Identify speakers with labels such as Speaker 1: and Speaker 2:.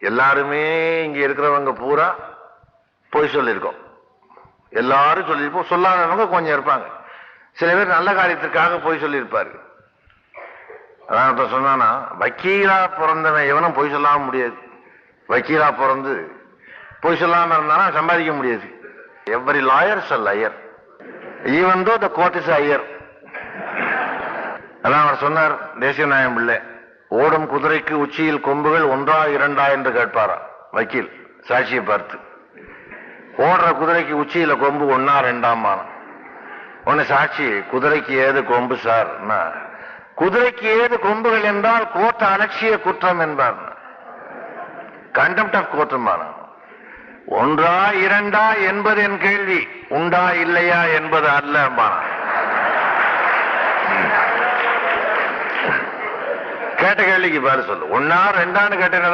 Speaker 1: எல்லாருமே இங்க இருக்கிறவங்க பூரா பொய் சொல்லியிருக்கோம். எல்லாரும் சொல்லியிருப்போம். சொல்லாதவங்க கொஞ்சம் இருப்பாங்க. சில பேர் நல்ல காரியத்திற்காக பொய் சொல்லியிருப்பாரு. அதான் இப்போ சொன்னானா வக்கீலா பிறந்தவன் எவனும் பொய் சொல்லாம முடியாது. வக்கீலா பிறந்து பொய் சொல்லாம இருந்தானா சம்பாதிக்க முடியாது. Every lawyers a liar even though the court is Iyer அதான் அவர் சொன்னார் தேசிய நாயம் பிள்ளை. ஓடும் குதிரைக்கு உச்சியில் கொம்புகள் ஒன்றா இரண்டா என்று கேட்பாரா? வக்கீல் சாட்சியை பார்த்து. ஓடுற குதிரைக்கு உச்சியில கொம்பு ஒன்னா ரெண்டாம் உன்னை சாட்சி குதிரைக்கு ஏது கொம்பு சார்? குதிரைக்கு ஏது கொம்புகள் என்றால் கோர்ட் அலட்சிய குற்றம் என்பார். கண்டெம்ட் ஆஃப் கோர்ட்டுமான ஒன்றா இரண்டா என்பது என் கேள்வி உண்டா இல்லையா என்பது அல்ல கேட்ட கேள்விக்கு பாரு சொல்லு. ஒன்னா ரெண்டான்னு கேட்டேன்